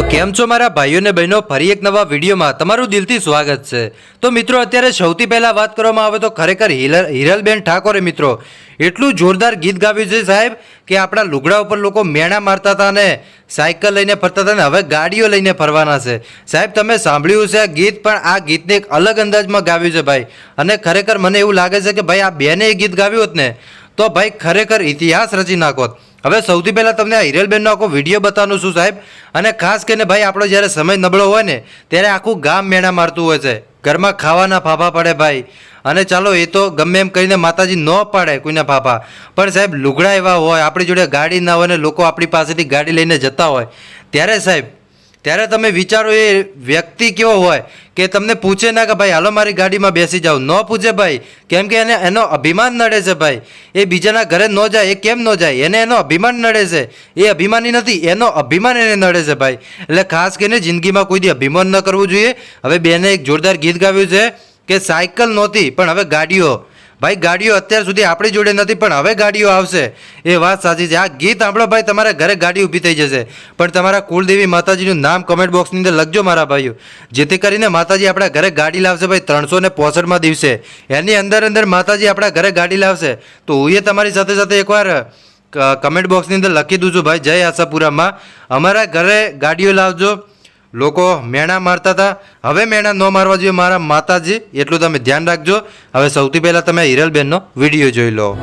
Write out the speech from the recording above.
કેમ છો મારા ભાઈઓ અને બહેનો? ફરી એક નવા વિડીયોમાં તમારું દિલથી સ્વાગત છે. તો મિત્રો, અત્યારે સૌથી પહેલાં વાત કરવામાં આવે તો ખરેખર હિરલ હિરલબેન ઠાકોરે મિત્રો, એટલું જોરદાર ગીત ગાવ્યું છે સાહેબ કે આપણા લુગડા ઉપર લોકો મેણા મારતા હતા ને, સાયકલ લઈને ફરતા હતા ને, હવે ગાડીઓ લઈને ફરવાના છે. સાહેબ, તમે સાંભળ્યું છે આ ગીત, પણ આ ગીતને એક અલગ અંદાજમાં ગાવ્યું છે ભાઈ. અને ખરેખર મને એવું લાગે છે કે ભાઈ આ બેને એ ગીત ગાવ્યું હોત ને, તો ભાઈ ખરેખર ઇતિહાસ રચી નાખોત. હવે સૌથી પહેલાં તમને આ હિરલબેનનો આખો વીડિયો બતાવવાનું છું સાહેબ. અને ખાસ કરીને ભાઈ, આપણો જ્યારે સમય નબળો હોય ને, ત્યારે આખું ગામ મેણા મારતું હોય છે. ઘરમાં ખાવાના ફાફા પડે ભાઈ. અને ચાલો, એ તો ગમે એમ કરીને માતાજી ન પાડે કોઈના ફાફા. પણ સાહેબ, લુગડા એવા હોય, આપણી જોડે ગાડી ના હોય ને લોકો આપણી પાસેથી ગાડી લઈને જતા હોય. ત્યારે સાહેબ ત્યારે તમે વિચારો એ વ્યક્તિ કેવો હોય કે તમને પૂછે ના કે ભાઈ, હાલો મારી ગાડીમાં બેસી જાઓ ન પૂછે ભાઈ, કેમ કે એને એનો અભિમાન નડે છે ભાઈ. એ બીજાના ઘરે ન જાય, એ કેમ ન જાય, એને એનો અભિમાન નડે છે. એ અભિમાની નથી, એનો અભિમાન એને નડે છે ભાઈ. એટલે ખાસ કરીને જિંદગીમાં કોઈ દી અભિમાન ન કરવું જોઈએ. હવે બેને એક જોરદાર ગીત ગાવ્યું છે કે સાયકલ નહોતી, પણ હવે ગાડીઓ. ભાઈ, ગાડીઓ અત્યાર સુધી આપણી જોડે નથી, પણ હવે ગાડીઓ આવશે. એ વાત સાચી છે. આ ગીત સાંભળો ભાઈ, તમારા ઘરે ગાડી ઊભી થઈ જશે. પણ તમારા કુળદેવી માતાજીનું નામ કમેન્ટ બોક્સની અંદર લખજો મારા ભાઈઓ. જેથી કરીને માતાજી આપણા ઘરે ગાડી લાવશે ભાઈ, ત્રણસો ને પોસઠમાં દિવસે. એની અંદર અંદર માતાજી આપણા ઘરે ગાડી લાવશે. તો હું એ તમારી સાથે સાથે એકવાર કમેન્ટ બોક્સની અંદર લખી દઉં છું ભાઈ. જય આશાપુરામાં. અમારા ઘરે ગાડીઓ લાવજો. લોકો મેણા મારતા હતા. હવે મેણા ન મારવા જોઈએ. મારા માતાજી, એટલું તમે ધ્યાન રાખજો. હવે સૌથી પહેલાં તમે હિરલબેનનો વીડિયો જોઈ લો.